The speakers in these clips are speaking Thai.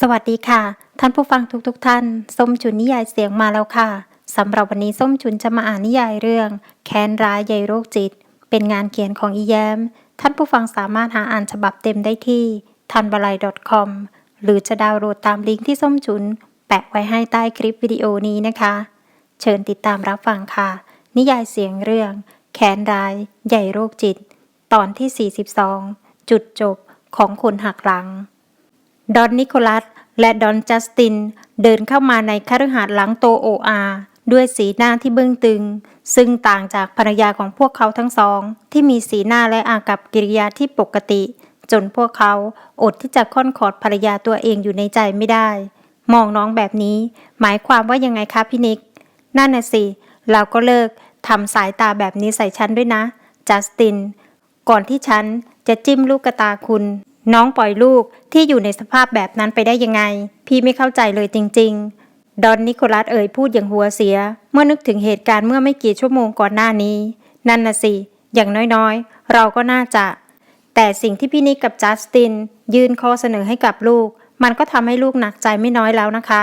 สวัสดีค่ะ ท่านผู้ฟังทุกๆทท่าน ส้มฉุนนิยายเสียงมาแล้วค่ะสำหรับวันนี้ส้มฉุนจะมาอ่านนิยายเรื่อง แค้นร้ายใยโรคจิต เป็นงานเขียนของอีแยมท่านผู้ฟังสามารถหาอ่านฉบับเต็มได้ที่ทันบลาย .com หรือจะดาวน์โหลดตามลิงก์ที่ส้มฉุน แปะไว้ให้ใต้คลิปวิดีโอนี้นะคะ เชิญติดตามรับฟังค่ะ นิยายเสียงเรื่อง แค้นร้ายใหญ่โรคจิต ตอนที่ 42 จุดจบของคนหักหลัง ดอนนิโคลัส และดอนจัสติน เดินเข้ามาในคฤหาสน์หลังโตโออาด้วยสีหน้าที่เบื้องตึง ซึ่งต่างจากภรรยาของพวกเขาทั้งสอง ที่มีสีหน้าและอากับกิริยาที่ปกติ จนพวกเขาอดที่จะค่อนขอดภรรยาตัวเองอยู่ในใจไม่ได้ มองน้องแบบนี้ หมายความว่ายังไงคะพี่นิก นั่นน่ะสิ เราก็เลิกทำสายตาแบบนี้ใส่ฉันด้วยนะ จัสติน ก่อนที่ฉันจะจิ้มลูกกระตาคุณ น้องปล่อยลูกที่อยู่ในสภาพแบบนั้นไปได้ยังไง พี่ไม่เข้าใจเลยจริง ๆ ดอนนิโคลัสเอ่ยพูดอย่างหัวเสีย เมื่อนึกถึงเหตุการณ์เมื่อไม่กี่ชั่วโมงก่อนหน้านี้ นั่นน่ะสิ อย่างน้อยๆ เราก็น่าจะ แต่สิ่งที่พี่นิกกับจัสติน ยื่นข้อเสนอให้กับลูก มันก็ทำให้ลูกหนักใจไม่น้อยแล้วนะคะ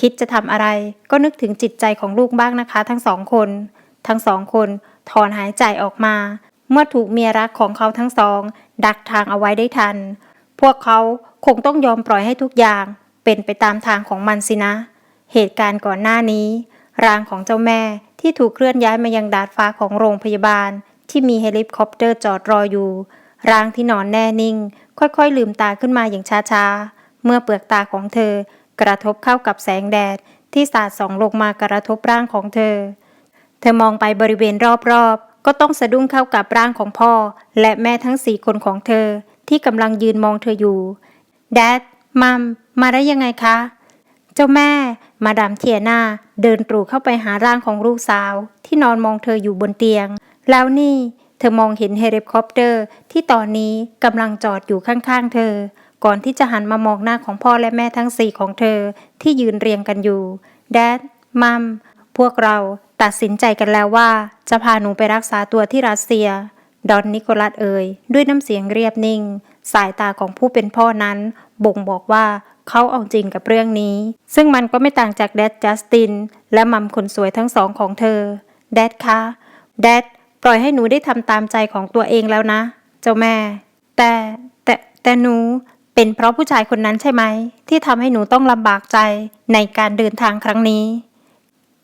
คิดจะทำอะไรก็นึกถึงจิตใจของลูกบ้างนะคะ ทั้งสองคน ทั้งสองคนถอนหายใจออกมา เมื่อถูกเมียรักของเขาทั้งสอง ดักทางเอาไว้ได้ทัน พวกเขาคงต้องยอมปล่อยให้ทุกอย่าง เป็นไปตามทางของมันสินะ เหตุการณ์ก่อนหน้านี้ ร่างของเจ้าแม่ที่ถูกเคลื่อนย้ายมายังดาดฟ้าของโรงพยาบาล ที่มีเฮลิคอปเตอร์จอดรออยู่ ร่างที่นอนแน่นิ่ง ค่อยๆ ลืมตาขึ้นมาอย่างช้าๆ เมื่อเปลือกตาของเธอ กระทบเข้ากับแสงแดดที่สาดส่องลงมากระทบร่างของเธอ เธอมองไปบริเวณรอบๆ ก็ต้องสะดุ้งเข้ากับร่างของพ่อ และแม่ทั้งสี่คนของเธอ ที่กำลังยืนมองเธออยู่แดดมัมมาได้ยังไงคะ เจ้าแม่ มาดามเทียนาเดินตรูเข้าไปหาร่างของลูกสาว ที่นอนมองเธออยู่บนเตียง แล้วนี่เธอมองเห็นเฮลิคอปเตอร์ ที่ตอนนี้กำลังจอดอยู่ข้างๆเธอ ก่อนที่จะหันมามองหน้าของพ่อและแม่ทั้งสี่ของเธอที่ยืนเรียงกันอยู่แดดมัม พวกเราตัดสินใจกันแล้วว่า จะพาหนูไปรักษาตัวที่รัสเซีย ดอนนิโคลัสเอ่ยด้วยน้ำเสียงเรียบนิ่ง สายตาของผู้เป็นพ่อนั้น บ่งบอกว่าเขาเอาจริงกับเรื่องนี้ ซึ่งมันก็ไม่ต่างจากแดดจัสติน และมัมคนสวยทั้งสองของเธอ แดดคะ แดดปล่อยให้หนูได้ทำตามใจของตัวเองแล้วนะ เจ้าแม่ แต่แต่แต่หนูเป็นเพราะผู้ชายคนนั้นใช่ไหม ที่ทำให้หนูต้องลำบากใจในการเดินทางครั้งนี้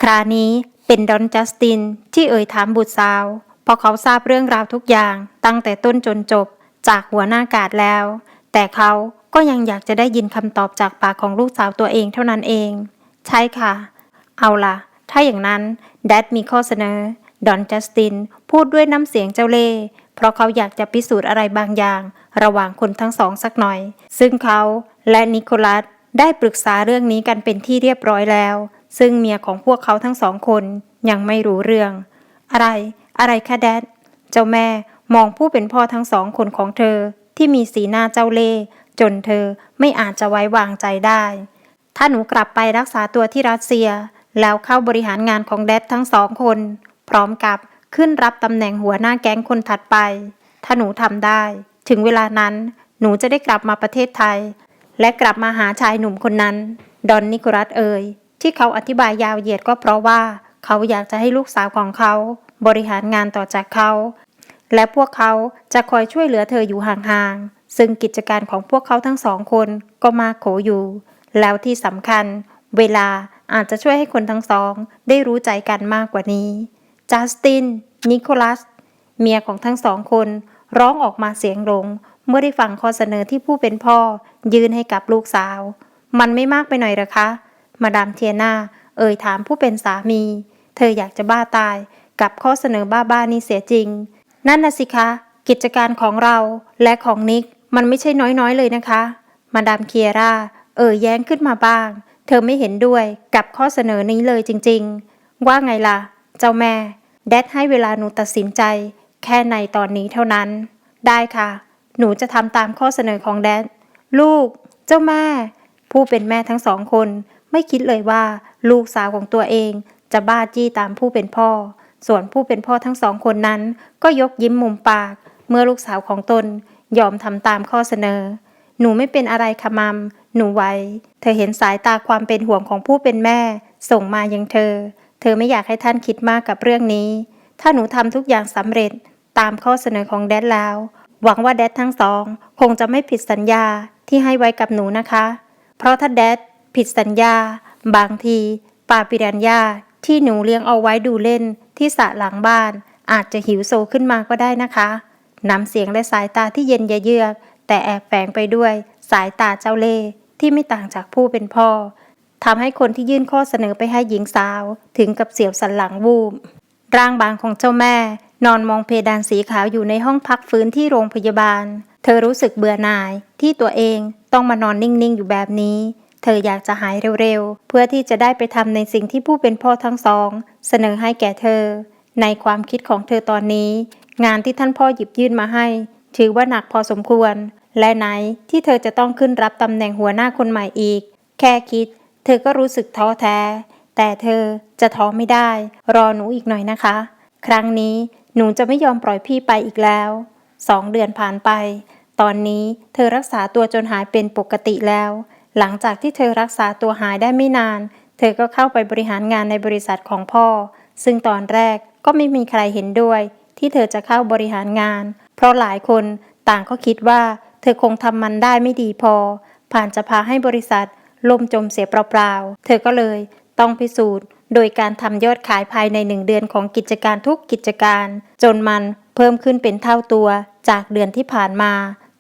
คราวนี้เป็นดอนจัสตินที่เอ่ยถามบุตรสาวเพราะเขาทราบเรื่องราวทุกอย่างตั้งแต่ต้นจนจบจากหัวหน้ากาดแล้ว แต่เขาก็ยังอยากจะได้ยินคำตอบจากปากของลูกสาวตัวเองเท่านั้นเอง ใช่ค่ะ เอาล่ะ ถ้าอย่างนั้นแดดมีข้อเสนอ ดอนจัสตินพูดด้วยน้ำเสียงเจ้าเล่ห์เพราะเขาอยากจะพิสูจน์อะไรบางอย่าง ระหว่างคนทั้งสองสักหน่อย ซึ่งเขาและนิโคลัสได้ปรึกษาเรื่องนี้กันเป็นที่เรียบร้อยแล้ว ซึ่งเมียของพวกเขาทั้งสองคนยังไม่รู้เรื่อง อะไร อะไรคะแดด เจ้าแม่มองผู้เป็นพ่อทั้งสองคนของเธอที่มีสีหน้าเจ้าเล่จนเธอไม่อาจจะไว้วางใจได้ ถ้าหนูกลับไปรักษาตัวที่รัสเซีย แล้วเข้าบริหารงานของแดดทั้งสองคน พร้อมกับขึ้นรับตำแหน่งหัวหน้าแก๊งคนถัดไป ถ้าหนูทำได้ ถึงเวลานั้นหนูจะได้กลับมาประเทศไทย และกลับมาหาชายหนุ่มคนนั้น ดอนนิโคลัสเอ่ย ที่เขาอธิบายยาวเหยียดก็เพราะว่า เขาอยากจะให้ลูกสาวของเขา บริหารงานต่อจากเขา และพวกเขาจะคอยช่วยเหลือเธออยู่ห่างๆ ซึ่งกิจการของพวกเขาทั้งสองคนก็มาโขอยู่ แล้วที่สำคัญ เวลาอาจจะช่วยให้คนทั้งสอง ได้รู้ใจกันมากกว่านี้จัสติน นิโคลัส เมียของทั้งสองคน ร้องออกมาเสียงลง เมื่อได้ฟังข้อเสนอที่ผู้เป็นพ่อ ยื่นให้กับลูกสาว มันไม่มากไปหน่อยหรอคะ มาดามเทียนาเอ่ยถามผู้เป็นสามี เธออยากจะบ้าตายกับข้อเสนอบ้าๆนี้เสียจริง นั่นน่ะสิคะ กิจการของเราและของนิกมันไม่ใช่น้อยๆเลยนะคะ มาดามเคียร่าเอ่ยแย้งขึ้นมาบ้าง เธอไม่เห็นด้วยกับข้อเสนอนี้เลยจริง ๆ ว่าไงล่ะ เจ้าแม่ แดดให้เวลาหนูตัดสินใจ แค่ในตอนนี้เท่านั้น ได้ค่ะ หนูจะทำตามข้อเสนอของแดด ลูก เจ้าแม่ ผู้เป็นแม่ทั้งสองคน ไม่คิดเลยว่า ลูกสาวของตัวเอง จะบ้าจี้ตามผู้เป็นพ่อ ส่วนผู้เป็นพ่อทั้งสองคนนั้น ก็ยกยิ้มมุมปาก เมื่อลูกสาวของตน ยอมทำตามข้อเสนอ หนูไม่เป็นอะไรค่ะมัม หนูไหวเธอเห็นสายตาความเป็นห่วงของผู้เป็นแม่ ส่งมายังเธอ เธอไม่อยากให้ท่านคิดมากกับเรื่องนี้ ถ้าหนูทำทุกอย่างสำเร็จตามข้อเสนอของแดดแล้ว หวังว่าแดดทั้งสอง คงจะไม่ผิดสัญญาที่ให้ไว้กับหนูนะคะ เพราะถ้าแดด ผิดสัญญา บางทีปาปิรัญญาที่หนูเลี้ยงเอาไว้ดูเล่นที่สระหลังบ้าน อาจจะหิวโซขึ้นมาก็ได้นะคะน้ำเสียงและสายตาที่เย็นเยือก แต่แอบแฝงไปด้วยสายตาเจ้าเล่ห์ที่ไม่ต่างจากผู้เป็นพ่อทำให้คนที่ยื่นข้อเสนอไปให้หญิงสาว ถึงกับเสียวสันหลังวูบร่างบางของเจ้าแม่ นอนมองเพดานสีขาวอยู่ในห้องพักฟื้นที่โรงพยาบาล เธอรู้สึกเบื่อหน่ายที่ตัวเองต้องมานอนนิ่งๆอยู่แบบนี้ เธออยากจะหายเร็วๆ เพื่อที่จะได้ไปทำในสิ่งที่ผู้เป็นพ่อทั้งสอง เสนอให้แก่เธอ ในความคิดของเธอตอนนี้ งานที่ท่านพ่อหยิบยื่นมาให้ ถือว่าหนักพอสมควร และไหนที่เธอจะต้องขึ้นรับตำแหน่งหัวหน้าคนใหม่อีก แค่คิด เธอก็รู้สึกท้อแท้ แต่เธอจะท้อไม่ได้ รอหนูอีกหน่อยนะคะ ครั้งนี้หนูจะไม่ยอมปล่อยพี่ไปอีกแล้วสองเดือนผ่านไป ตอนนี้เธอรักษาตัวจนหายเป็นปกติแล้ว หลังจากที่เธอรักษาตัวหายได้ไม่นาน เธอก็เข้าไปบริหารงานในบริษัทของพ่อ ซึ่งตอนแรกก็ไม่มีใครเห็นด้วย ที่เธอจะเข้าบริหารงาน เพราะหลายคนต่างก็คิดว่า เธอคงทำมันได้ไม่ดีพอ ผ่านจะพาให้บริษัทล่มจมเสียเปล่าๆ เธอก็เลยต้องพิสูจน์ โดยการทำยอดขายภายในหนึ่งเดือนของกิจการทุกกิจการ จนมันเพิ่มขึ้นเป็นเท่าตัวจากเดือนที่ผ่านมา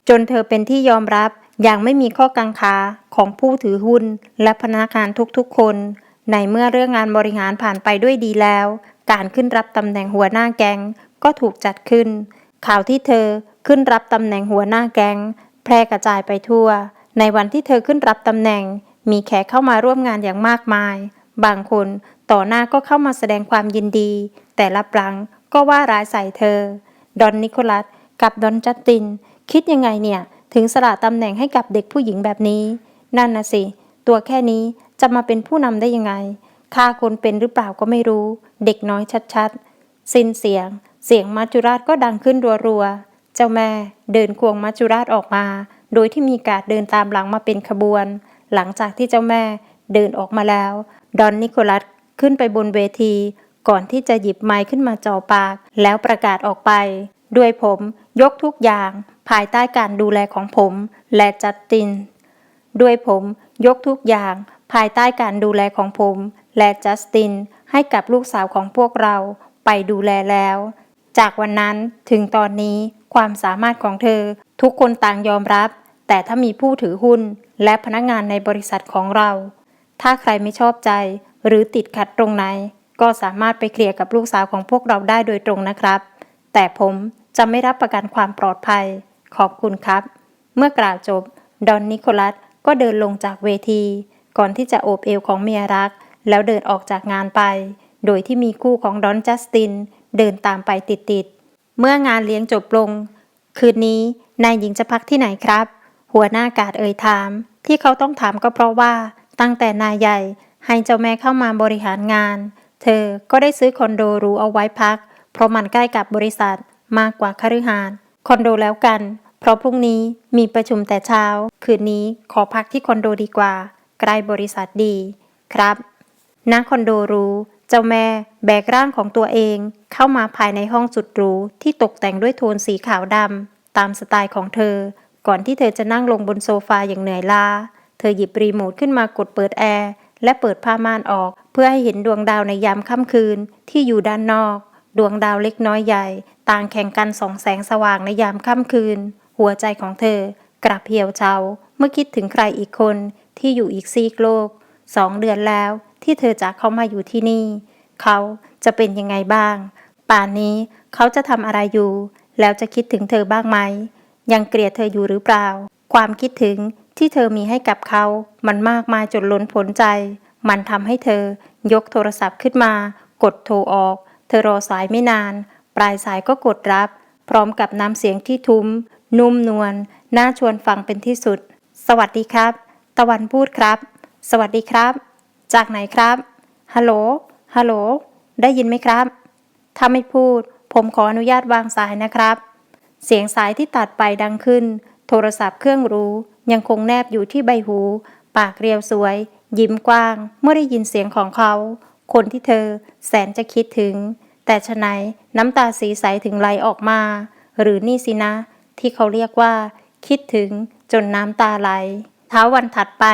จนเธอเป็นที่ยอมรับ อย่างไม่มีข้อกังขาของผู้ถือหุ้น และพนักงานทุกๆคน ในเมื่อเรื่องงานบริหารผ่านไปด้วยดีแล้ว การขึ้นรับตำแหน่งหัวหน้าแก๊งก็ถูกจัดขึ้น ข่าวที่เธอขึ้นรับตำแหน่งหัวหน้าแก๊งแพร่กระจายไปทั่ว ในวันที่เธอขึ้นรับตำแหน่ง มีแขกเข้ามาร่วมงานอย่างมากมาย บางคนต่อหน้าก็เข้ามาแสดงความยินดี แต่รับหลังก็ว่าร้ายใส่เธอ ดอนนิโคลัสกับดอนจัสติน คิดยังไงเนี่ย ถึงสละตำแหน่งให้กับเด็กผู้หญิงแบบนี้ นั่นนะสิ ตัวแค่นี้จะมาเป็นผู้นำได้ยังไงฆ่าคนเป็นหรือเปล่าก็ไม่รู้ เด็กน้อยชัดๆ สิ้นเสียง เสียงมัจจุราชก็ดังขึ้นรัวๆ เจ้าแม่เดินควงมัจจุราชออกมา โดยที่มีการเดินตามหลังมาเป็นขบวน หลังจากที่เจ้าแม่เดินออกมาแล้ว ดอนนิโคลัสขึ้นไปบนเวที ก่อนที่จะหยิบไมค์ขึ้นมาจ่อปาก แล้วประกาศออกไป ด้วยผมยกทุกอย่าง ภายใต้การดูแลของผม และจัสติน ด้วยผมยกทุกอย่าง ภายใต้การดูแลของผม และจัสติน ให้กับลูกสาวของพวกเราไปดูแลแล้ว จากวันนั้นถึงตอนนี้ความสามารถของเธอ ทุกคนต่างยอมรับ แต่ถ้ามีผู้ถือหุ้น และพนักงานในบริษัทของเรา ถ้าใครไม่ชอบใจ หรือติดขัดตรงไหน ก็สามารถไปเคลียร์กับลูกสาวของพวกเราได้โดยตรงนะครับ แต่ผมจะไม่รับประกันความปลอดภัย ขอบคุณครับ เมื่อกล่าวจบ ดอนนิโคลัสก็เดินลงจากเวที ก่อนที่จะโอบเอวของเมียรัก แล้วเดินออกจากงานไป โดยที่มีคู่ของดอนจัสติน เดินตามไปติดๆ เมื่องานเลี้ยงจบลง คืนนี้นายหญิงจะพักที่ไหนครับ หัวหน้ากาดเอ่ยถาม ที่เขาต้องถามก็เพราะว่า ตั้งแต่นายใหญ่ให้เจ้าแม่เข้ามาบริหารงาน เธอก็ได้ซื้อคอนโดหรูเอาไว้พัก เพราะมันใกล้กับบริษัทมากกว่าคฤหาสน์ คอนโดแล้วกัน เพราะพรุ่งนี้มีประชุมแต่เช้า คืนนี้ขอพักที่คอนโดดีกว่า ใกล้บริษัทดี ครับณคอนโดรู้ เจ้าแม่แบกร่างของตัวเอง เข้ามาภายในห้องสุดหรูที่ตกแต่งด้วยโทนสีขาวดำตามสไตล์ของเธอ ก่อนที่เธอจะนั่งลงบนโซฟาอย่างเหนื่อยล้า เธอหยิบรีโมทขึ้นมากดเปิดแอร์และเปิดผ้าม่านออก เพื่อให้เห็นดวงดาวในยามค่ำคืนที่อยู่ด้านนอก ดวงดาวเล็กน้อยใหญ่ ต่างแข่งกันส่องแสงสว่างในยามค่ำคืน หัวใจของเธอกระเพียวเฉาเมื่อคิดถึงใครอีกคนที่อยู่อีกซีกโลกสองเดือนแล้วที่เธอจากเขามาอยู่ที่นี่ เขาจะเป็นยังไงบ้าง ป่านนี้เขาจะทำอะไรอยู่ แล้วจะคิดถึงเธอบ้างไหม ยังเกลียดเธออยู่หรือเปล่า ความคิดถึงที่เธอมีให้กับเขา มันมากมายจนล้นพ้นใจ มันทำให้เธอยกโทรศัพท์ขึ้นมา กดโทรออก เธอรอสายไม่นาน ปลายสายก็กดรับ พร้อมกับน้ำเสียงที่ทุ้ม นุ่มนวลน่าชวนฟังเป็นที่สุด สวัสดีครับ ตะวันพูดครับ สวัสดีครับ จากไหนครับ ฮัลโหล ฮัลโหล ได้ยินไหมครับ ถ้าไม่พูด ผมขออนุญาตวางสายนะครับ เสียงสายที่ตัดไปดังขึ้น โทรศัพท์เครื่องรู้ ยังคงแนบอยู่ที่ใบหู ปากเรียวสวย ยิ้มกว้าง เมื่อได้ยินเสียงของเขา คนที่เธอแสนจะคิดถึง แต่ฉไหนน้ำตาสีใสถึงไหลออกมา หรือนี่สินะ ที่เขาเรียกว่า คิดถึงจนน้ำตาไหล เท้าวันถัดไป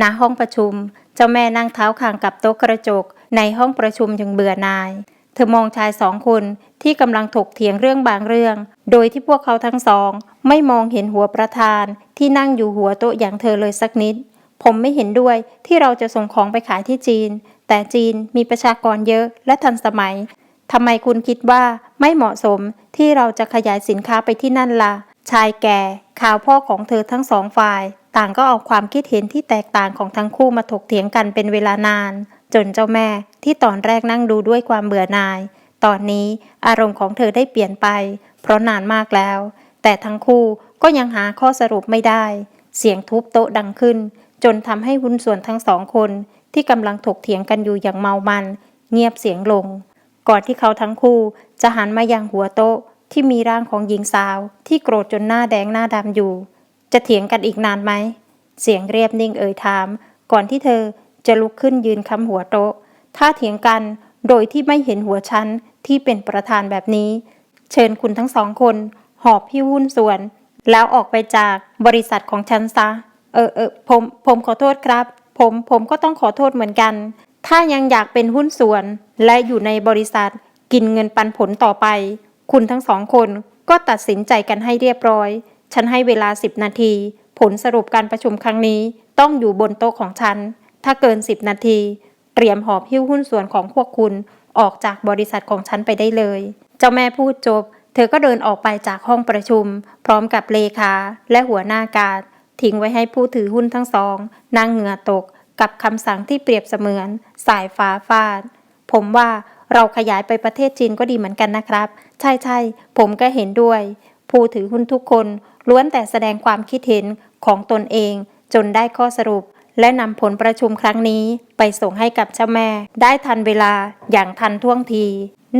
ณห้องประชุม เจ้าแม่นั่งเท้าคางกับโต๊ะกระจก ในห้องประชุมยังเบื่อนาย เธอมองชายสองคนที่กำลังถกเถียงเรื่องบางเรื่อง โดยที่พวกเขาทั้งสอง ไม่มองเห็นหัวประธาน ที่นั่งอยู่หัวโต๊ะอย่างเธอเลยสักนิด ผมไม่เห็นด้วยที่เราจะส่งของไปขายที่จีน แต่จีนมีประชากรเยอะและทันสมัย ทำไมคุณคิดว่าไม่เหมาะสมที่เราจะขยายสินค้าไปที่นั่นละ่ะ ชายแก่ ข่าวพ่อของเธอทั้งสองฝ่าย ต่างก็เอาความคิดเห็นที่แตกต่างของทั้งคู่มาถกเถียงกันเป็นเวลานาน จนเจ้าแม่ที่ตอนแรกนั่งดูด้วยความเบื่อหน่าย ตอนนี้อารมณ์ของเธอได้เปลี่ยนไป เพราะนานมากแล้ว แต่ทั้งคู่ก็ยังหาข้อสรุปไม่ได้ เสียงทุบโต๊ะดังขึ้น จนทำให้หุ้นส่วนทั้งสองคนที่กำลังถกเถียงกันอยู่อย่างเมามัน เงียบเสียงลง ก่อนที่เขาทั้งคู่จะหันมายังหัวโต๊ะที่มีร่างของหญิงสาว ที่โกรธจนหน้าแดงหน้าดำอยู่ จะเถียงกันอีกนานไหม เสียงเรียบนิ่งเอ่ยถาม ก่อนที่เธอจะลุกขึ้นยืนคำหัวโต๊ะ ถ้าเถียงกันโดยที่ไม่เห็นหัวฉันที่เป็นประธานแบบนี้ เชิญคุณทั้งสองคน หอบพี่หุ้นส่วน แล้วออกไปจากบริษัทของฉันซะ เออเออผมผมขอโทษครับ ผมผมก็ต้องขอโทษเหมือนกัน ถ้ายังอยากเป็นหุ้นส่วนและอยู่ในบริษัทกินเงินปันผลต่อไป คุณทั้งสองคนก็ตัดสินใจกันให้เรียบร้อย ฉันให้เวลา 10 นาที ผลสรุปการประชุมครั้งนี้ต้องอยู่บนโต๊ะของฉัน ถ้าเกิน 10 นาที เตรียมหอบหิ้วหุ้นส่วนของพวกคุณออกจากบริษัทของฉันไปได้เลย เจ้าแม่พูดจบ เธอก็เดินออกไปจากห้องประชุม พร้อมกับเลขาและหัวหน้าการทิ้งไว้ให้ผู้ถือหุ้นทั้งสองนั่งเหงื่อตก กับคำสั่งที่เปรียบเสมือน สายฟ้าฟาด ผมว่าเราขยายไปประเทศจีนก็ดีเหมือนกันนะครับ ใช่ใช่ผมก็เห็นด้วย ผู้ถือหุ้นทุกคนล้วนแต่แสดงความคิดเห็นของตนเอง จนได้ข้อสรุป และนำผลประชุมครั้งนี้ไปส่งให้กับเจ้าแม่ ได้ทันเวลาอย่างทันท่วงที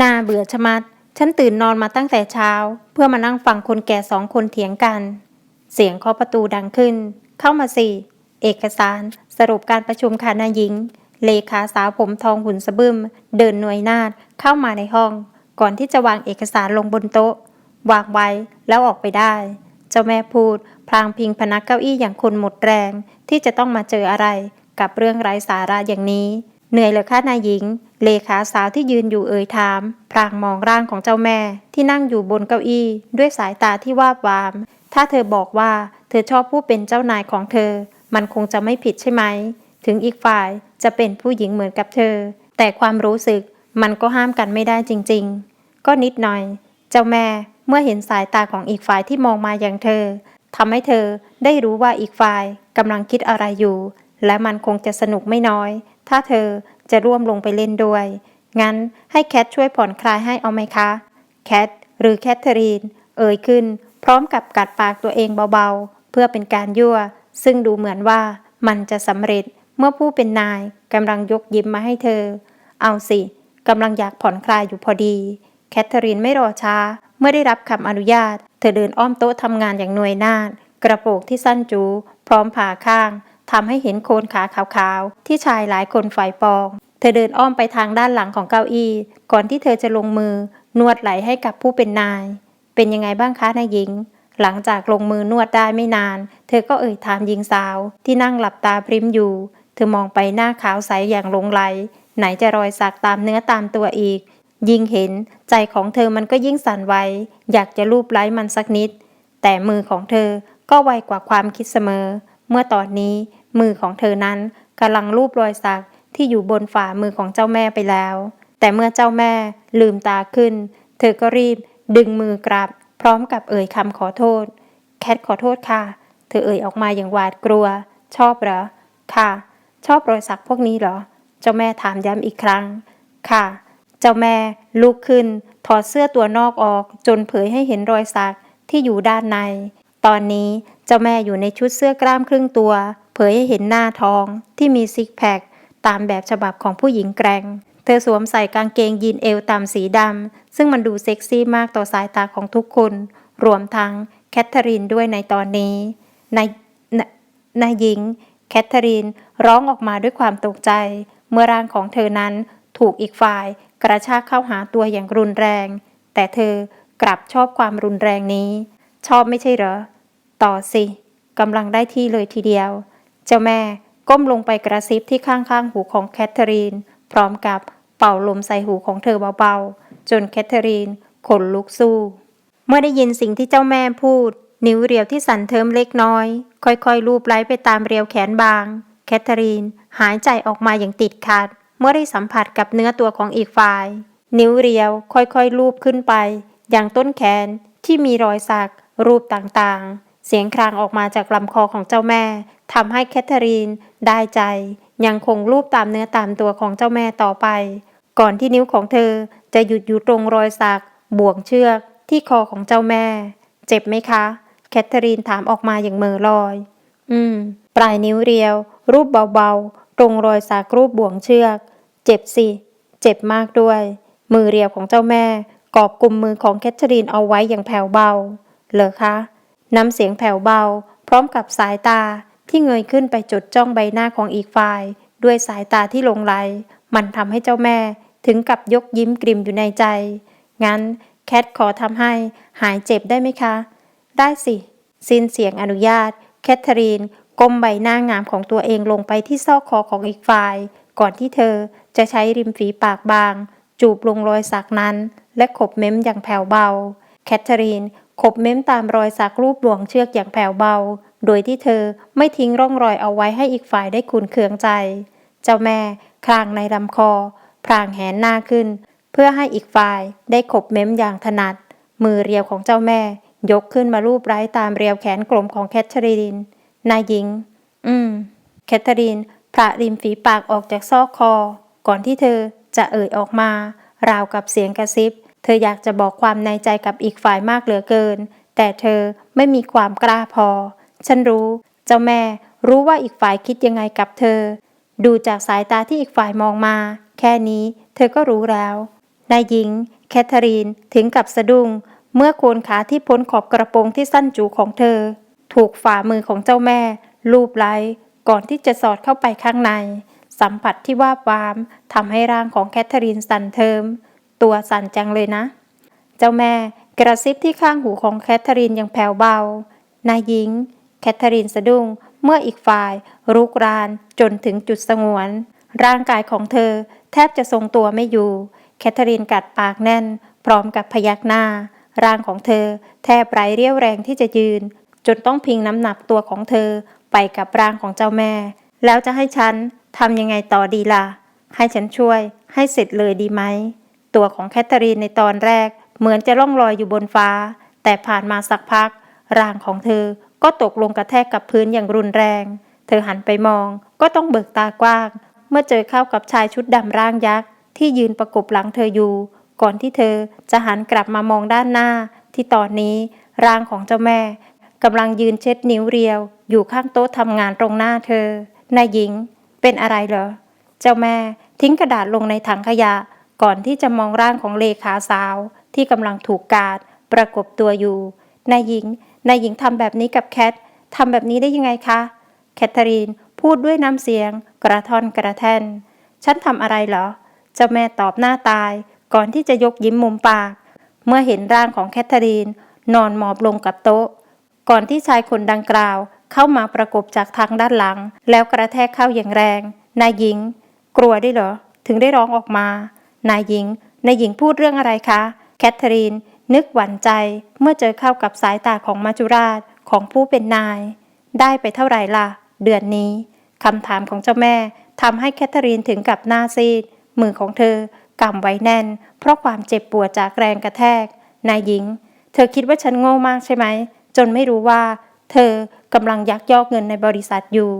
น่าเบื่อชะมัด ฉันตื่นนอนมาตั้งแต่เช้า เพื่อมานั่งฟังคนแก่สองคนเถียงกัน เสียงเคาะประตูดังขึ้น เข้ามาสิ เอกสาร สรุปการประชุมค่ะนายหญิง เลขาสาวผมทองหุ่นสะบึมเดินหน่วยนาดเข้ามาในห้อง ก่อนที่จะวางเอกสารลงบนโต๊ะ วางไว้แล้วออกไปได้ เจ้าแม่พูด พลางพิงพนักเก้าอี้อย่างคนหมดแรง ที่จะต้องมาเจออะไร กับเรื่องไร้สาระอย่างนี้ เหนื่อยเหรอคะนายหญิง เลขาสาวที่ยืนอยู่เอ่ยถาม พลางมองร่างของเจ้าแม่ที่นั่งอยู่บนเก้าอี้ ด้วยสายตาที่วาบวาม ถ้าเธอบอกว่าเธอชอบผู้เป็นเจ้านายของเธอ มันคงจะไม่ผิดใช่ไหม ถึงอีกฝ่ายจะเป็นผู้หญิงเหมือนกับเธอ แต่ความรู้สึกมันก็ห้ามกันไม่ได้จริง ๆ ก็นิดหน่อย เจ้าแม่เมื่อเห็นสายตาของอีกฝ่ายที่มองมาอย่างเธอทำให้เธอได้รู้ว่าอีกฝ่ายกำลังคิดอะไรอยู่ และมันคงจะสนุกไม่น้อย ถ้าเธอจะร่วมลงไปเล่นด้วย งั้นให้แคทช่วยผ่อนคลายให้เอาไหมคะ แคทหรือแคทเธอรีน เอ่ยขึ้น พร้อมกับกัดปากตัวเองเบาๆ เพื่อเป็นการยั่ว ซึ่งดูเหมือนว่ามันจะสำเร็จเมื่อผู้เป็นนายกำลังยกยิ้มมาให้เธอ เอาสิกำลังอยากผ่อนคลายอยู่พอดี แคทเธอรีนไม่รอช้า เมื่อได้รับคำอนุญาต เธอเดินอ้อมโต๊ะทำงานอย่างหน่วยนาดกระโปรงที่สั้นจู พร้อมผ่าข้างทำให้เห็นโคนขาขาวๆ ที่ชายหลายคนฝ่ายปอง เธอเดินอ้อมไปทางด้านหลังของเก้าอี้ ก่อนที่เธอจะลงมือนวดไหลให้กับผู้เป็นนาย เป็นยังไงบ้างคะนายหญิง หลังจากลงมือนวดได้ไม่นาน เธอก็เอ่ยถามหญิงสาว ที่นั่งหลับตาพริมอยู่ เธอมองไปหน้าขาวใสอย่างหลงไหล ไหนจะรอยสักตามเนื้อตามตัวอีก ยิ่งเห็น ใจของเธอมันก็ยิ่งสั่นไหวอยากจะลูบไล้มันสักนิด แต่มือของเธอก็ไวกว่าความคิดเสมอ เมื่อตอนนี้ มือของเธอนั้นกำลังลูบรอยสักที่อยู่บนฝ่ามือของเจ้าแม่ไปแล้ว แต่เมื่อเจ้าแม่ลืมตาขึ้น เธอก็รีบดึงมือกลับ พร้อมกับเอ่ยคำขอโทษ แคทขอโทษค่ะ เธอเอ่ยออกมาอย่างหวาดกลัว ชอบเหรอ ค่ะ ชอบรอยสักพวกนี้เหรอ เจ้าแม่ถามย้ำอีกครั้ง ค่ะ เจ้าแม่ลุกขึ้น ถอดเสื้อตัวนอกออก จนเผยให้เห็นรอยสักที่อยู่ด้านใน ตอนนี้เจ้าแม่อยู่ในชุดเสื้อกล้ามครึ่งตัว เผยให้เห็นหน้าท้องที่มีซิกแพคตามแบบฉบับของผู้หญิงแกร่ง เธอสวมใส่กางเกงยีนเอวต่ำสีดำ ซึ่งมันดูเซ็กซี่มากต่อสายตาของทุกคน รวมทั้งแคทเธอรีนด้วยในตอนนี้นายนายหญิง แคทเธอรีนร้องออกมาด้วยความตกใจ เมื่อร่างของเธอนั้นถูกอีกฝ่าย กระชากเข้าหาตัวอย่างรุนแรง แต่เธอกลับชอบความรุนแรงนี้ ชอบไม่ใช่เหรอ ต่อสิกำลังได้ที่เลยทีเดียว เจ้าแม่ก้มลงไปกระซิบที่ข้างๆ หูของแคทเธอรีน พร้อมกับเป่าลมใส่หูของเธอเบาๆ จนแคทเธอรีนขนลุกสู้ เมื่อได้ยินสิ่งที่เจ้าแม่พูด นิ้วเรียวที่สั่นเทิมเล็กน้อย ค่อยๆลูบไล้ไปตามเรียวแขนบาง แคทเธอรีนหายใจออกมาอย่างติดขัด เมื่อได้สัมผัสกับเนื้อตัวของอีกฝ่าย นิ้วเรียวค่อยๆลูบขึ้นไป อย่างต้นแขนที่มีรอยสัก รูปต่างๆ เสียงครางออกมาจากลำคอของเจ้าแม่ทำให้แคทเธอรีนได้ใจ ยังคงลูบตามเนื้อตามตัวของเจ้าแม่ต่อไป ก่อนที่นิ้วของเธอ จะหยุดอยู่ตรงรอยสัก บ่วงเชือกที่คอของเจ้าแม่ เจ็บไหมคะ แคทเธอรีนถามออกมาอย่างเม่อลอย อืม ปลายนิ้วเรียว รูปเบาๆ ตรงรอยสักรูปบ่วงเชือก เจ็บสิ เจ็บมากด้วย มือเรียวของเจ้าแม่ กอบกลุ่มมือของแคทเธอรีนเอาไว้อย่างแผ่วเบา เหรอคะ น้ำเสียงแผ่วเบา พร้อมกับสายตาที่เงยขึ้นไปจดจ้องใบหน้าของอีกฝ่าย ด้วยสายตาที่ลงไหล มันทำให้เจ้าแม่ ถึงกับยกยิ้มกริมอยู่ในใจ งั้นแคทขอทำให้หายเจ็บได้ไหมคะ ได้สิ สิ้นเสียงอนุญาต แคทเธอรีนก้มใบหน้างามของตัวเองลงไปที่ซอกคอของอีกฝ่าย ก่อนที่เธอจะใช้ริมฝีปากบาง จูบลงรอยสักนั้น และขบเม้มอย่างแผ่วเบา แคทเธอรีนขบเม้มตามรอยสักรูปบ่วงเชือกอย่างแผ่วเบา โดยที่เธอไม่ทิ้งร่องรอยเอาไว้ให้อีกฝ่ายได้ขุนเคืองใจ เจ้าแม่คลางในลำคอ พรางแหนหน้าขึ้น เพื่อให้อีกฝ่ายได้ขบเม้มอย่างถนัด มือเรียวของเจ้าแม่ ยกขึ้นมาลูบไร้ตามเรียวแขนกลมของแคทเธอรีนนายหญิง อืม แคทเธอรีนพระริมฝีปากออกจากซอกคอ ก่อนที่เธอจะเอ่ยออกมา ราวกับเสียงกระซิบ เธออยากจะบอกความในใจกับอีกฝ่ายมากเหลือเกิน แต่เธอไม่มีความกล้าพอ ฉันรู้ เจ้าแม่รู้ว่าอีกฝ่ายคิดยังไงกับเธอ ดูจากสายตาที่อีกฝ่ายมองมา แค่นี้เธอก็รู้แล้ว นายหญิง แคทเธอรีนถึงกับสะดุ้ง เมื่อโคนขาที่พ้นขอบกระโปรงที่สั้นจูของเธอ ถูกฝ่ามือของเจ้าแม่ ลูบไล้ก่อนที่จะสอดเข้าไปข้างใน สัมผัสที่ว่าบวามทำให้ร่างของแคทเธอรีนสั่นเทิม ตัวสั่นจังเลยนะ เจ้าแม่กระซิบที่ข้างหูของแคทเธอรีนอย่างแผ่วเบา นายหญิง แคทเธอรีนสะดุ้งเมื่ออีกฝ่ายรุกรานจนถึงจุดสงวน ร่างกายของเธอ แทบจะทรงตัวไม่อยู่ แคทเธอรีนกัดปากแน่น พร้อมกับพยักหน้า ร่างของเธอ แทบไร้เรี่ยวแรงที่จะยืน จนต้องพิงน้ำหนักตัวของเธอไปกับร่างของเจ้าแม่ แล้วจะให้ฉันทำยังไงต่อดีล่ะ ให้ฉันช่วย ให้เสร็จเลยดีไหม ตัวของแคทเธอรีนในตอนแรก เหมือนจะล่องลอยอยู่บนฟ้า แต่ผ่านมาสักพัก ร่างของเธอก็ตกลงกระแทกกับพื้นอย่างรุนแรง เธอหันไปมองก็ต้องเบิกตากว้าง เมื่อเจอเข้ากับชายชุดดำร่างยักษ์ ที่ยืนประกบหลังเธออยู่ ก่อนที่เธอจะหันกลับมามองด้านหน้า ที่ตอนนี้ร่างของเจ้าแม่กำลังยืนเช็ดนิ้วเรียว อยู่ข้างโต๊ะทำงานตรงหน้าเธอนายหญิง เป็นอะไรเหรอ เจ้าแม่ทิ้งกระดาษลงในถังขยะ ก่อนที่จะมองร่างของเลขาสาว ที่กำลังถูกกาดประกบตัวอยู่นายหญิงนายหญิงทำแบบนี้กับแคททำแบบนี้ได้ยังไงคะ แคทเธอรีน พูดด้วยน้ำเสียง กระท่อนกระแท่นฉันทำอะไรเหรอ เจ้าแม่ตอบหน้าตาย ก่อนที่จะยกยิ้มมุมปาก เมื่อเห็นร่างของแคทเธอรีน นอนหมอบลงกับโต๊ะ ก่อนที่ชายคนดังกล่าว เข้ามาประกบจากทางด้านหลัง แล้วกระแทกเข้าอย่างแรง นายหญิง กลัวได้เหรอ ถึงได้ร้องออกมา นายหญิง นายหญิงพูดเรื่องอะไรคะ แคทเธอรีน นึกหวั่นใจเมื่อเจอเข้ากับสายตาของมาจุราชของผู้เป็นนาย ได้ไปเท่าไหร่ล่ะ เดือนนี้คำถามของเจ้าแม่ทำให้แคทเธอรีนถึงกับหน้าซีด มือของเธอกำไว้แน่น เพราะความเจ็บปวดจากแรงกระแทก นายหญิง เธอคิดว่าฉันโง่มากใช่ไหม จนไม่รู้ว่า เธอกำลังยักยอกเงินในบริษัทอยู่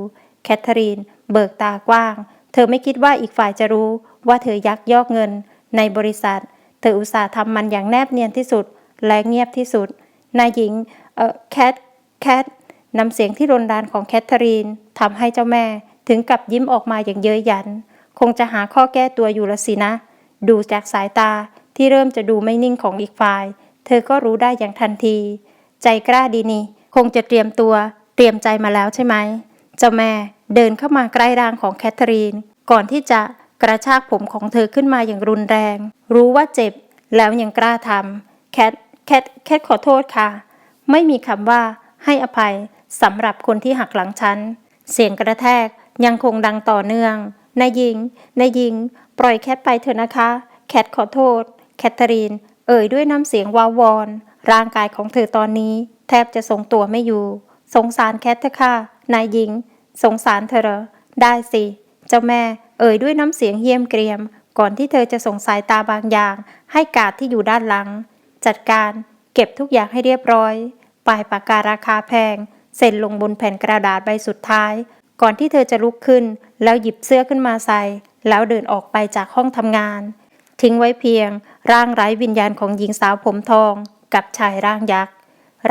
แคทเธอรีน เบิกตากว้าง เธอไม่คิดว่าอีกฝ่ายจะรู้ว่าเธอยักยอกเงิน ในบริษัท เธออุตส่าห์ทำมันอย่างแนบเนียนที่สุด และเงียบที่สุด นายหญิง เออแคท แคท นำเสียงที่รนรานของแคทเธอรีนทำให้เจ้าแม่ถึงกับยิ้มออกมาอย่างเย้ยหยัน คงจะหาข้อแก้ตัวอยู่ละสินะ ดูจากสายตาที่เริ่มจะดูไม่นิ่งของอีกฝ่าย เธอก็รู้ได้อย่างทันที ใจกล้าดีนี่ คงจะเตรียมตัว เตรียมใจมาแล้วใช่ไหม เจ้าแม่เดินเข้ามาใกล้ร่างของแคทเธอรีน ก่อนที่จะกระชากผมของเธอขึ้นมาอย่างรุนแรง รู้ว่าเจ็บ แล้วยังกล้าทำแคทแคทแคทขอโทษค่ะ ไม่มีคำว่าให้อภัย สำหรับคนที่หักหลังฉัน เสียงกระแทกยังคงดังต่อเนื่อง นายหญิง นายหญิง ปล่อยแคทไปเถอะนะคะ แคทขอโทษ แคทเธอรีน เอ่ยด้วยน้ำเสียงวาววอน ร่างกายของเธอตอนนี้ แทบจะทรงตัวไม่อยู่ สงสารแคทเถอะค่ะ นายหญิง สงสารเธอเหรอ ได้สิ เจ้าแม่ เอ่ยด้วยน้ำเสียงเฮี้ยมเกรียม ก่อนที่เธอจะส่งสายตาบางอย่าง ให้กาดที่อยู่ด้านหลัง จัดการ เก็บทุกอย่างให้เรียบร้อย ปลายปากการาคาแพง เซ็นลงบนแผ่นกระดาษใบสุดท้าย ก่อนที่เธอจะลุกขึ้น แล้วหยิบเสื้อขึ้นมาใส่ แล้วเดินออกไปจากห้องทำงาน ทิ้งไว้เพียง ร่างไร้วิญญาณของหญิงสาวผมทอง กับชายร่างยักษ์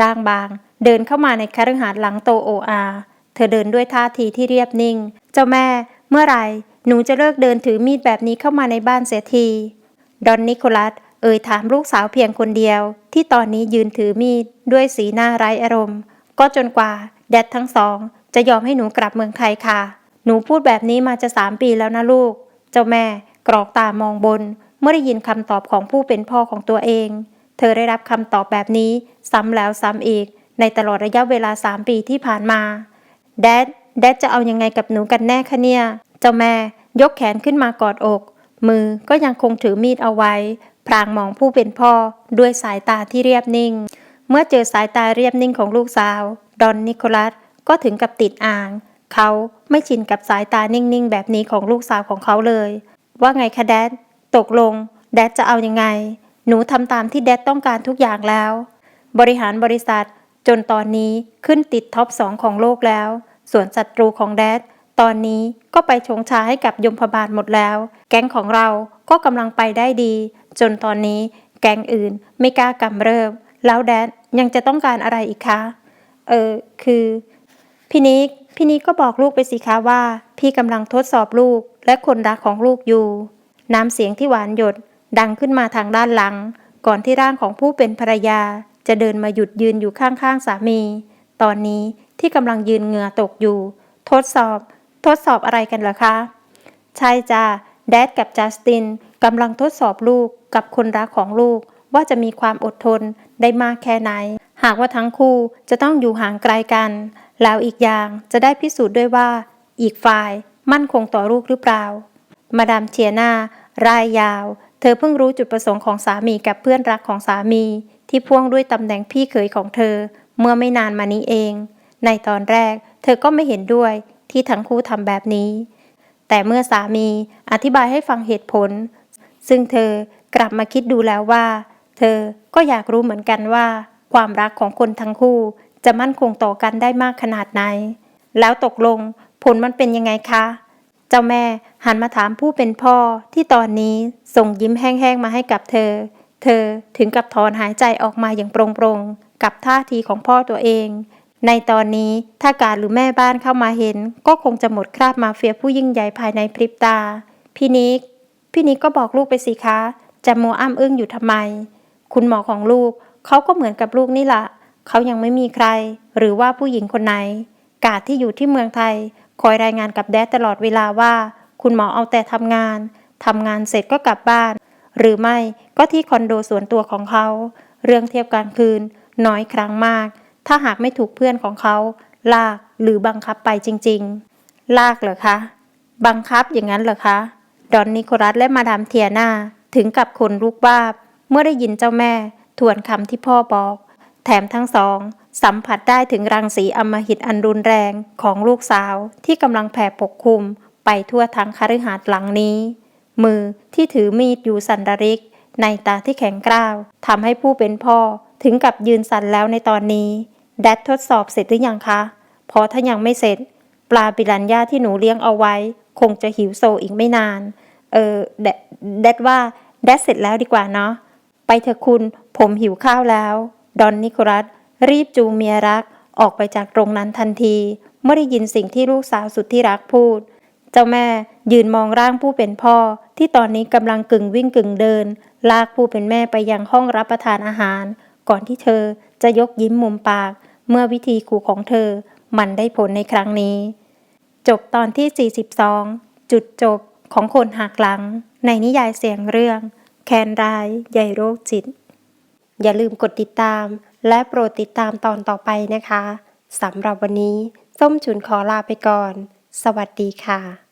ร่างบาง เดินเข้ามาในคฤหาสน์หลังโตโออาเธอเดินด้วยท่าทีที่เรียบนิ่ง เจ้าแม่เมื่อไหร่หนูจะเลิกเดินถือมีดแบบนี้เข้ามาในบ้านเสียทีดอนนิโคลัสเอ่ยถามลูกสาวเพียงคนเดียว ที่ตอนนี้ยืนถือมีดด้วยสีหน้าไร้อารมณ์ ก็จนกว่าแดดทั้งสอง จะยอมให้หนูกลับเมืองไทยค่ะ หนูพูดแบบนี้มาจะสามปีแล้วนะลูก เจ้าแม่กรอกตามองบน เมื่อได้ยินคำตอบของผู้เป็นพ่อของตัวเอง เธอได้รับคำตอบแบบนี้ซ้ำแล้วซ้ำอีก ในตลอดระยะเวลาสามปีที่ผ่านมา แดดแดดจะเอายังไงกับหนูกันแน่คะเนี่ย เจ้าแม่ยกแขนขึ้นมากอดอก มือก็ยังคงถือมีดเอาไว้ พรางมองผู้เป็นพ่อด้วยสายตาที่เรียบนิ่ง เมื่อเจอสายตาเรียบนิ่งของลูกสาว ดอนนิโคลัสก็ถึงกับติดอ่าง เขาไม่ชินกับสายตานิ่งๆ แบบนี้ของลูกสาวของเขาเลย ว่าไงคะแดดตกลง แดดจะเอายังไง หนูทำตามที่แดดต้องการทุกอย่างแล้ว บริหารบริษัทจนตอนนี้ขึ้นติดท็อปสองของโลกแล้ว ส่วนศัตรูของแดดตอนนี้ก็ไปชงชาให้กับยมพบาลหมดแล้ว แก๊งของเราก็กำลังไปได้ดี จนตอนนี้แก๊งอื่นไม่กล้ากำเริบ แล้วแดดยังจะต้องการอะไรอีกคะ เออ คือพี่นิกพี่นิกก็บอกลูกไปสิคะว่า พี่กำลังทดสอบลูกและคนรักของลูกอยู่ น้ำเสียงที่หวานหยดดังขึ้นมาทางด้านหลัง ก่อนที่ร่างของผู้เป็นภรรยา จะเดินมาหยุดยืนอยู่ข้างๆสามี ตอนนี้ที่กำลังยืนเหงื่อตกอยู่ ทดสอบ ทดสอบอะไรกันเหรอคะ ใช่จ้าแดดกับจัสตินกำลังทดสอบลูกกับคนรักของลูกว่าจะมีความอดทน ได้มากแค่ไหน หากว่าทั้งคู่จะต้องอยู่ห่างไกลกัน แล้วอีกอย่างจะได้พิสูจน์ด้วยว่า อีกฝ่ายมั่นคงต่อลูกหรือเปล่า มาดามเทียนารายยาว เธอเพิ่งรู้จุดประสงค์ของสามีกับเพื่อนรักของสามี ที่พ่วงด้วยตำแหน่งพี่เขยของเธอ เมื่อไม่นานมานี้เอง ในตอนแรก เธอก็ไม่เห็นด้วยที่ทั้งคู่ทำแบบนี้ แต่เมื่อสามีอธิบายให้ฟังเหตุผล ซึ่งเธอกลับมาคิดดูแล้วว่า เธอก็อยากรู้เหมือนกันว่า ความรักของคนทั้งคู่จะมั่นคงต่อกันได้มากขนาดไหน แล้วตกลงผลมันเป็นยังไงคะ เจ้าแม่หันมาถามผู้เป็นพ่อที่ตอนนี้ส่งยิ้มแห้งๆมาให้กับเธอ เธอถึงกับถอนหายใจออกมาอย่างโปร่งๆ กับท่าทีของพ่อตัวเอง ในตอนนี้ถ้าการหรือแม่บ้านเข้ามาเห็น ก็คงจะหมดคราบมาเฟียผู้ยิ่งใหญ่ภายในพริบตา พี่นิก พี่นิกก็บอกลูกไปสิคะ จะโมอ้ำอึ้งอยู่ทำไม คุณหมอของลูกเขาก็เหมือนกับลูกนี่ละเขายังไม่มีใคร หรือว่าผู้หญิงคนไหน กาดที่อยู่ที่เมืองไทย คอยรายงานกับแดดตลอดเวลาว่า คุณหมอเอาแต่ทำงานทำงานเสร็จก็กลับบ้าน หรือไม่ก็ที่คอนโดส่วนตัวของเขา เรื่องเทียวกลางคืน น้อยครั้งมาก ถ้าหากไม่ถูกเพื่อนของเขา ลากหรือบังคับไปจริง ๆ ลากเหรอคะ บังคับอย่างนั้นเหรอคะ ดอนนิโคลัสและมาดามเทียนาถึงกับคนลุกวาบ เมื่อได้ยินเจ้าแม่ ทวนคำที่พ่อบอก แถมทั้งสอง สัมผัสได้ถึงรังสีอมหิตอันรุนแรงของลูกสาวที่กำลังแผ่ปกคลุม ไปทั่วทั้งคฤหาสน์หลังนี้ มือที่ถือมีดอยู่สันดริก ในตาที่แข็งกร้าวทำให้ผู้เป็นพ่อถึงกับยืนสั่นแล้วในตอนนี้ แดดทดสอบเสร็จหรือยังคะเพราะถ้ายังไม่เสร็จ ปลาปิรันย่าที่หนูเลี้ยงเอาไว้ คงจะหิวโซอีกไม่นาน เออแดดแดดว่าแดดเสร็จแล้วดีกว่าเนาะ ไปเถอะคุณผมหิวข้าวแล้ว ดอนนิโคลัสรีบจูงเมียรักออกไปจากตรงนั้นทันที เมื่อได้ยินสิ่งที่ลูกสาวสุดที่รักพูด เจ้าแม่ยืนมองร่างผู้เป็นพ่อ ที่ตอนนี้กำลังกึ่งวิ่งกึ่งเดิน ลากผู้เป็นแม่ไปยังห้องรับประทานอาหาร ก่อนที่เธอจะยกยิ้มมุมปาก เมื่อวิธีขู่ของเธอ มันได้ผลในครั้งนี้ จบตอนที่ 42 จุดจบของคนหักหลัง ในนิยายเสียงเรื่อง แคนราย ใหญ่โรคจิต อย่าลืมกดติดตาม และโปรดติดตามตอนต่อไปนะคะสำหรับวันนี้ ส้มฉุนขอลาไปก่อน สวัสดีค่ะ